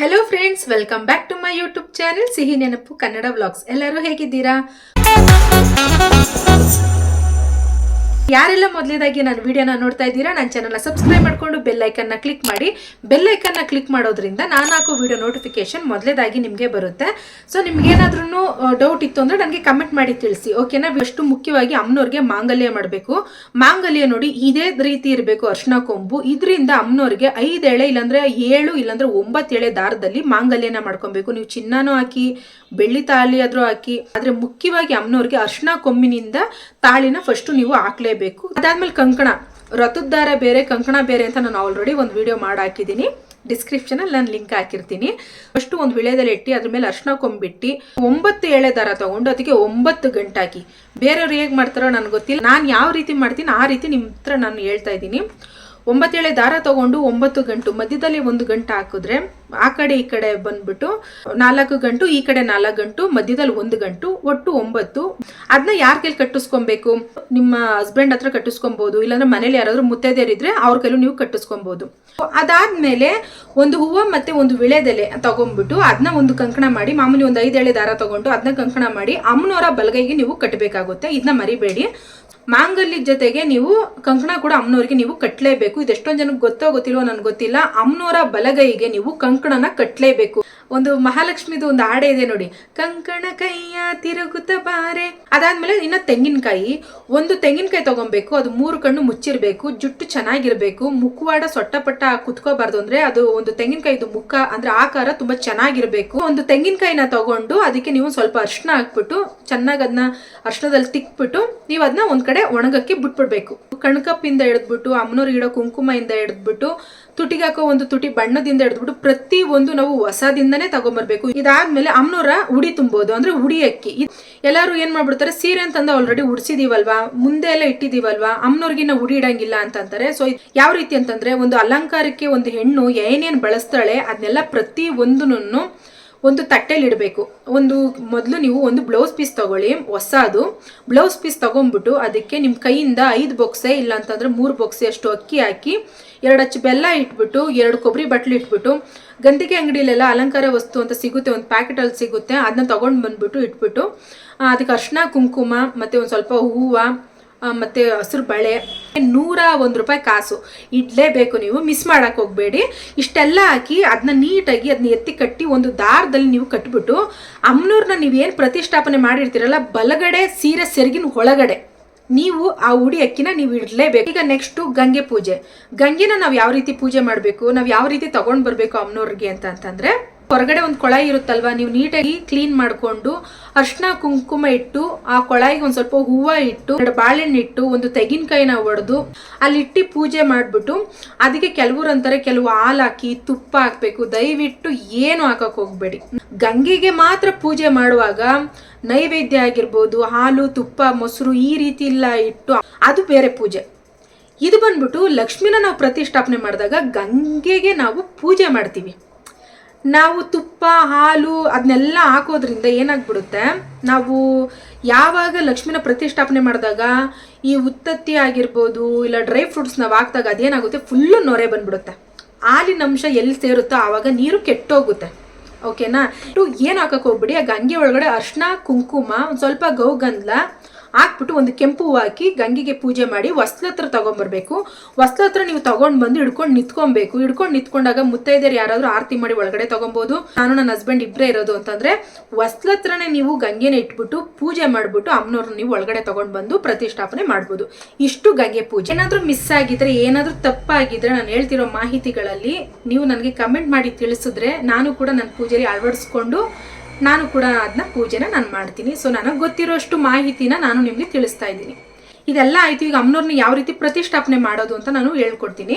Hello friends welcome back to my YouTube channel ಸಿಹಿ ನೆನಪು Kannada vlogs ಎಲ್ಲರೂ ಹೇಗಿದ್ದೀರಾ ಯಾರೆಲ್ಲ ಮೊದಲೇದಾಗಿ ನನ್ನ ವಿಡಿಯೋನ ನೋಡ್ತಾ ಇದ್ದೀರಾ, ನನ್ನ ಚಾನಲ್ನ ಸಬ್ಸ್ಕ್ರೈಬ್ ಮಾಡ್ಕೊಂಡು ಐಕನ್ನ ಕ್ಲಿಕ್ ಮಾಡಿ. ಬೆಲ್ ಐಕನ್ನ ಕ್ಲಿಕ್ ಮಾಡೋದ್ರಿಂದ ನಾನು ಹಾಕೋ ವಿಡಿಯೋ ನೋಟಿಫಿಕೇಶನ್ ಮೊದಲೇದಾಗಿ ನಿಮಗೆ ಬರುತ್ತೆ. ಸೊ ನಿಮ್ಗೇನಾದ್ರೂ ಡೌಟ್ ಇತ್ತು ಅಂದ್ರೆ ನನಗೆ ಕಮೆಂಟ್ ಮಾಡಿ ತಿಳಿಸಿ. ಓಕೆನಾ ಎಷ್ಟು ಮುಖ್ಯವಾಗಿ ಅಮ್ಮನವ್ರಿಗೆ ಮಾಂಗಲ್ಯ ಮಾಡಬೇಕು. ಮಾಂಗಲ್ಯ ನೋಡಿ ಇದೇ ರೀತಿ ಇರಬೇಕು ಅರ್ಶಿನ ಕೊಂಬು. ಇದರಿಂದ ಅಮ್ಮನವ್ರಿಗೆ ಐದು ಎಳೆ ಇಲ್ಲಾಂದ್ರೆ ಏಳು ಇಲ್ಲಾಂದ್ರೆ ಒಂಬತ್ತು ಎಳೆ ದಾರದಲ್ಲಿ ಮಾಂಗಲ್ಯನ ಮಾಡ್ಕೊಬೇಕು. ನೀವು ಚಿನ್ನನೂ ಹಾಕಿ, ಬೆಳ್ಳಿ ತಾಳಿ ಆದರೂ ಹಾಕಿ. ಆದ್ರೆ ಮುಖ್ಯವಾಗಿ ಅಮ್ಮನವ್ರಿಗೆ ಅರ್ಶಿನ ಕೊಂಬಿನಿಂದ ತಾಳಿನ ಫಸ್ಟ್ ನೀವು ಹಾಕ್ಲೇಬೇಕು. ಅದಾದ್ಮೇಲೆ ಕಂಕಣ ರಥದ ದಾರ ಬೇರೆ, ಕಂಕಣ ಬೇರೆ ಅಂತ ನಾನು ಆಲ್ರೆಡಿ ಒಂದು ವಿಡಿಯೋ ಮಾಡಿ ಹಾಕಿದ್ದೀನಿ ಡಿಸ್ಕ್ರಿಪ್ಷನ್ ಅಲ್ಲಿ ನಾನು ಲಿಂಕ್ ಹಾಕಿರ್ತೀನಿ. ಫಸ್ಟ್ ಒಂದು ವಿಳೆದಲ್ಲಿ ಇಟ್ಟು ಅದ್ರ ಮೇಲೆ ಅರ್ಶಿನ ಕೊಂಬಿಟ್ಟು, ಒಂಬತ್ತು ಎಳೆ ದಾರ ತಗೊಂಡು ಅದಕ್ಕೆ ಒಂಬತ್ತು ಗಂಟಾಕಿ ಬೇರೆಯವ್ರು ಹೇಗೆ ಮಾಡ್ತಾರೋ ನನಗೆ ಗೊತ್ತಿಲ್ಲ. ನಾನು ಯಾವ ರೀತಿ ಮಾಡ್ತೀನಿ, ಆ ರೀತಿ ನಿಮ್ಮ ಹತ್ರ ನಾನು ಹೇಳ್ತಾ ಇದ್ದೀನಿ. ಒಂಬತ್ತೇಳೆ ದಾರ ತಗೊಂಡು ಒಂಬತ್ತು ಗಂಟು ಮಧ್ಯದಲ್ಲಿ ಒಂದು ಗಂಟು ಹಾಕಿದ್ರೆ ಆ ಕಡೆ ಈ ಕಡೆ ಬಂದ್ಬಿಟ್ಟು ನಾಲ್ಕು ಗಂಟು, ಈ ಕಡೆ ನಾಲ್ಕು ಗಂಟು, ಮಧ್ಯದಲ್ಲಿ ಒಂದು ಗಂಟು, ಒಟ್ಟು ಒಂಬತ್ತು. ಅದನ್ನ ಯಾರ ಕೈಲಿ ಕಟ್ಟಿಸ್ಕೊಬೇಕು? ನಿಮ್ಮ ಹಸ್ಬೆಂಡ್ ಹತ್ರ ಕಟ್ಟಿಸ್ಕೊಬಹುದು ಇಲ್ಲಾಂದ್ರೆ ಮನೇಲಿ ಯಾರಾದ್ರೂ ಮುತ್ತೈದೆಯರಿದ್ರೆ ಅವ್ರ ಕೈಲೂ ನೀವು ಕಟ್ಟಿಸ್ಕೊಬಹುದು ಅದಾದ್ಮೇಲೆ ಒಂದು ಹೂವು ಮತ್ತೆ ಒಂದು ವಿಳೆದೆಲೆ ತಗೊಂಡ್ಬಿಟ್ಟು ಅದನ್ನ ಒಂದು ಕಂಕಣ ಮಾಡಿ, ಮಾಮೂಲಿ ಒಂದು ಐದು ಎಳೆ ದಾರ ತಗೊಂಡು ಅದನ್ನ ಕಂಕಣ ಮಾಡಿ, ಅಮ್ಮನವರ ಬಲಗೈಗೆ ನೀವು ಕಟ್ಟಬೇಕಾಗುತ್ತೆ. ಇದನ್ನ ಮರಿಬೇಡಿ. ಮಾಂಗಲ್ಯದ ಜೊತೆಗೆ ನೀವು ಕಂಕಣ ಕೂಡ ಅಮ್ಮನವ್ರಿಗೆ ನೀವು ಕಟ್ಟಲೇಬೇಕು ಇದು ಎಷ್ಟೊಂದು ಜನಕ್ಕೆ ಗೊತ್ತೋ ಗೊತ್ತಿಲ್ವೋ ನನ್ಗೆ ಗೊತ್ತಿಲ್ಲ. ಅಮ್ಮನವರ ಬಲಗೈಗೆ ನೀವು ಕಂಕಣನ ಕಟ್ಟಲೇಬೇಕು ಒಂದು ಮಹಾಲಕ್ಷ್ಮಿದು ಒಂದು ಹಾಡೆ ಇದೆ ನೋಡಿ. ಕಂಕಣ ಕೈಯ ತಿರುಗುತ್ತ ಬಾರೆ. ಅದಾದ್ಮೇಲೆ ಇನ್ನ ತೆಂಗಿನಕಾಯಿ. ಒಂದು ತೆಂಗಿನಕಾಯಿ ತಗೊಬೇಕು, ಅದು ಮೂರು ಕಣ್ಣು ಮುಚ್ಚಿರ್ಬೇಕು, ಜುಟ್ಟು ಚೆನ್ನಾಗಿರ್ಬೇಕು, ಮುಖವಾಡ ಸೊಟ್ಟಪಟ್ಟ ಕುತ್ಕೋಬಾರ್ದು ಅಂದ್ರೆ ಅದು ಒಂದು ತೆಂಗಿನಕಾಯಿದು ಮುಖ ಅಂದ್ರೆ ಆಕಾರ ತುಂಬಾ ಚೆನ್ನಾಗಿರ್ಬೇಕು. ಒಂದು ತೆಂಗಿನಕಾಯಿನ ತಗೊಂಡು ಅದಕ್ಕೆ ನೀವು ಸ್ವಲ್ಪ ಅರ್ಶನ ಹಾಕ್ಬಿಟ್ಟು, ಚೆನ್ನಾಗಿ ಅದನ್ನ ಅರ್ಶನದಲ್ಲಿ ತಿಕ್ಬಿಟ್ಟು ನೀವು ಅದನ್ನ ಒಂದ್ ಕಡೆ ಒಣಗಕ್ಕೆ ಬಿಟ್ಬಿಡ್ಬೇಕು. ಕಣ್ಕಪ್ಪಿಂದ ಹಿಡಿದ್ಬಿಟ್ಟು ಅಮ್ಮನವ್ರಿಗೆ ಇಡೋ ಇಂದ ಹಿಡಿದ್ಬಿಟ್ಟು ತುಟಿಗೆ ಹಾಕೋ ಒಂದು ತುಟಿ ಬಣ್ಣದಿಂದ ಹಿಡಿದ್ಬಿಟ್ಟು ಪ್ರತಿ ಒಂದು ನಾವು ಹೊಸದಿಂದನೇ ತಗೊಂಬರ್ಬೇಕು. ಇದಾದ್ಮೇಲೆ ಅಮ್ನೋರ ಉಡಿ ತುಂಬೋದು, ಅಂದ್ರೆ ಉಡಿ ಅಕ್ಕಿ. ಎಲ್ಲರೂ ಏನ್ ಮಾಡ್ಬಿಡ್ತಾರೆ, ಸೀರೆ ಅಂತಂದ ಆಲ್ರೆಡಿ ಉಡ್ಸಿದೀವಲ್ವಾ? ಮುಂದೆ ಎಲ್ಲ ಇಟ್ಟಿದೀವಲ್ವಾ? ಅಮ್ನೋರ್ಗಿನ್ನ ಉಡಿ ಇಡಂಗಿಲ್ಲ ಅಂತಂತಾರೆ ಸೊ ಯಾವ ರೀತಿ ಅಂತಂದ್ರೆ, ಒಂದು ಅಲಂಕಾರಕ್ಕೆ ಒಂದು ಹೆಣ್ಣು ಏನೇನ್ ಬಳಸ್ತಾಳೆ, ಅದನ್ನೆಲ್ಲ ಪ್ರತಿ ಒಂದನ್ನು ಒಂದು ತಟ್ಟೆಲಿ ಇಡಬೇಕು. ಒಂದು ಮೊದಲು ನೀವು ಒಂದು ಬ್ಲೌಸ್ ಪೀಸ್ ತಗೊಳ್ಳಿ, ಹೊಸದು. ಬ್ಲೌಸ್ ಪೀಸ್ ತಗೊಂಡ್ಬಿಟ್ಟು ಅದಕ್ಕೆ ನಿಮ್ಮ ಕೈಯಿಂದ ಐದು ಬೊಕ್ಸೆ ಇಲ್ಲ ಅಂತಂದ್ರೆ ಮೂರು ಬೊಕ್ಸೆ ಅಷ್ಟು ಅಕ್ಕಿ ಹಾಕಿ, ಎರಡು ಅಚ್ಚು ಬೆಲ್ಲ ಇಟ್ಬಿಟ್ಟು, ಎರಡು ಕೊಬ್ಬರಿ ಬಟ್ಲು ಇಟ್ಬಿಟ್ಟು ಗಂದಿಗೆ ಅಂಗಡಿಲೆಲ್ಲ ಅಲಂಕಾರ ವಸ್ತು ಅಂತ ಸಿಗುತ್ತೆ, ಒಂದು ಪ್ಯಾಕೆಟಲ್ಲಿ ಸಿಗುತ್ತೆ ಅದನ್ನ ತಗೊಂಡು ಬಂದ್ಬಿಟ್ಟು ಇಟ್ಬಿಟ್ಟು ಅದಕ್ಕೆ ಅರ್ಶಿನ ಕುಂಕುಮ, ಮತ್ತು ಒಂದು ಸ್ವಲ್ಪ ಹೂವು ಮತ್ತೆ ಹಸಿರು ಬಳೆ, ನೂರ ಒಂದು ರೂಪಾಯಿ ಕಾಸು. ಇಡ್ಲೇಬೇಕು ನೀವು ಮಿಸ್ ಮಾಡಕ್ ಹೋಗಬೇಡಿ. ಇಷ್ಟೆಲ್ಲ ಹಾಕಿ ಅದನ್ನ ನೀಟಾಗಿ ಅದನ್ನ ಎತ್ತಿ ಕಟ್ಟಿ ಒಂದು ದಾರದಲ್ಲಿ ನೀವು ಕಟ್ಬಿಟ್ಟು ನೀವು ನೀವೇನು ಪ್ರತಿಷ್ಠಾಪನೆ ಮಾಡಿರ್ತೀರಲ್ಲ, ಬಲಗಡೆ ಸೀರೆ ಸೆರಗಿನ ಒಳಗಡೆ. ನೀವು ಆ ಉಡಿ ಅಕ್ಕಿನ ನೀವು ಇಡಲೇಬೇಕು. ಈಗ ನೆಕ್ಸ್ಟು ಗಂಗೆ ಪೂಜೆ. ಗಂಗೆನ ನಾವು ಯಾವ ರೀತಿ ಪೂಜೆ ಮಾಡಬೇಕು, ನಾವು ಯಾವ ರೀತಿ ತಗೊಂಡ್ ಬರಬೇಕು ಅಮ್ಮನವ್ರಿಗೆ ಅಂತ ಅಂತಂದ್ರೆ ಹೊರಗಡೆ ಒಂದು ಕೊಳಾಯಿ ಇರುತ್ತಲ್ವಾ, ನೀವು ನೀಟಾಗಿ ಕ್ಲೀನ್ ಮಾಡಿಕೊಂಡು ಅರ್ಶಿನ ಕುಂಕುಮ ಇಟ್ಟು ಆ ಕೊಳಾಯಿಗೆ ಒಂದು ಸ್ವಲ್ಪ ಹೂವು ಇಟ್ಟು, ಎರಡು ಬಾಳೆಹಣ್ಣು ಇಟ್ಟು, ಒಂದು ತೆಂಗಿನಕಾಯಿನ ಒಡೆದು ಅಲ್ಲಿ ಇಟ್ಟು ಪೂಜೆ ಮಾಡಿಬಿಟ್ಟು ಅದಕ್ಕೆ ಕೆಲವರು ಅಂತಾರೆ ಕೆಲವು ಹಾಲು ಹಾಕಿ, ತುಪ್ಪ ಹಾಕಬೇಕು. ದಯವಿಟ್ಟು ಏನು ಹಾಕಕ್ ಹೋಗಬೇಡಿ. ಗಂಗೆಗೆ ಮಾತ್ರ ಪೂಜೆ ಮಾಡುವಾಗ ನೈವೇದ್ಯ ಆಗಿರ್ಬೋದು, ಹಾಲು, ತುಪ್ಪ, ಮೊಸರು ಈ ರೀತಿ ಇಲ್ಲ ಇಟ್ಟು ಅದು ಬೇರೆ ಪೂಜೆ. ಇದು ಬಂದ್ಬಿಟ್ಟು ಲಕ್ಷ್ಮಿನ ನಾವು ಪ್ರತಿಷ್ಠಾಪನೆ ಮಾಡಿದಾಗ ಗಂಗೆಗೆ ನಾವು ಪೂಜೆ ಮಾಡ್ತೀವಿ. ನಾವು ತುಪ್ಪ, ಹಾಲು ಅದನ್ನೆಲ್ಲ ಹಾಕೋದ್ರಿಂದ ಏನಾಗ್ಬಿಡುತ್ತೆ? ನಾವು ಯಾವಾಗ ಲಕ್ಷ್ಮಿನ ಪ್ರತಿಷ್ಠಾಪನೆ ಮಾಡಿದಾಗ ಈ ಉತ್ತತ್ತಿ ಆಗಿರ್ಬೋದು, ಇಲ್ಲ ಡ್ರೈ ಫ್ರೂಟ್ಸ್ ನಾವು ಹಾಕಿದಾಗ ಅದೇನಾಗುತ್ತೆ? ಫುಲ್ಲು ನೊರೆ ಬಂದ್ಬಿಡುತ್ತೆ. ಹಾಲಿನ ಅಂಶ ಎಲ್ಲಿ ಸೇರುತ್ತೋ ಆವಾಗ ನೀರು ಕೆಟ್ಟೋಗುತ್ತೆ. ಓಕೆನಾ? ಇಟ್ಟು ಏನು ಹಾಕಕ್ಕೆ ಹೋಗ್ಬಿಡಿ? ಆ ಗಂಗೆ ಒಳಗಡೆ ಅರ್ಶಿನ ಕುಂಕುಮ, ಒಂದು ಸ್ವಲ್ಪ ಗೌಗಂಧ ಹಾಕ್ಬಿಟ್ಟು ಒಂದು ಕೆಂಪು ಹೂವು ಹಾಕಿ ಗಂಗೆಗೆ ಪೂಜೆ ಮಾಡಿ ಹೊಸ್ಲ ಹತ್ರ ತಗೊಂಬರ್ಬೇಕು ನೀವು ತಗೊಂಡು ಬಂದು ಹಿಡ್ಕೊಂಡು ನಿಂತ್ಕೊಬೇಕು. ಹಿಡ್ಕೊಂಡು ನಿಂತ್ಕೊಂಡಾಗ ಮುತ್ತೈದೆಯರು ಯಾರಾದರೂ ಆರತಿ ಮಾಡಿ ಒಳಗಡೆ ತಗೊಬೋದು. ನಾನು ನನ್ನ ಹಸ್ಬೆಂಡ್ ಇಬ್ಬರೇ ಇರೋದು ಅಂತಂದರೆ ಹತ್ರನೇ ನೀವು ಗಂಗೆನ ಇಟ್ಬಿಟ್ಟು ಪೂಜೆ ಮಾಡಿಬಿಟ್ಟು ಅಮ್ಮನವ್ರನ್ನ ನೀವು ಒಳಗಡೆ ತೊಗೊಂಡು ಬಂದು ಪ್ರತಿಷ್ಠಾಪನೆ ಮಾಡ್ಬೋದು. ಇಷ್ಟು ಗಂಗೆ ಪೂಜೆ. ಏನಾದರೂ ಮಿಸ್ ಆಗಿದ್ರೆ, ಏನಾದರೂ ತಪ್ಪಾಗಿದ್ರೆ ನಾನು ಹೇಳ್ತಿರೋ ಮಾಹಿತಿಗಳಲ್ಲಿ ನೀವು ನನಗೆ ಕಮೆಂಟ್ ಮಾಡಿ ತಿಳಿಸಿದ್ರೆ ನಾನು ಕೂಡ ನನ್ನ ಪೂಜೆಯಲ್ಲಿ ಅಳವಡಿಸ್ಕೊಂಡು ನಾನು ಕೂಡ ಅದನ್ನ ಪೂಜೆನ ನಾನು ಮಾಡ್ತೀನಿ. ಸೊ ನನಗೆ ಗೊತ್ತಿರೋಷ್ಟು ಮಾಹಿತಿನ ನಾನು ನಿಮಗೆ ತಿಳಿಸ್ತಾ ಇದ್ದೀನಿ. ಇದೆಲ್ಲ ಆಯ್ತು. ಈಗ ಅಮ್ಮನವ್ರನ್ನ ಯಾವ ರೀತಿ ಪ್ರತಿಷ್ಠಾಪನೆ ಮಾಡೋದು ಅಂತ ನಾನು ಹೇಳ್ಕೊಡ್ತೀನಿ.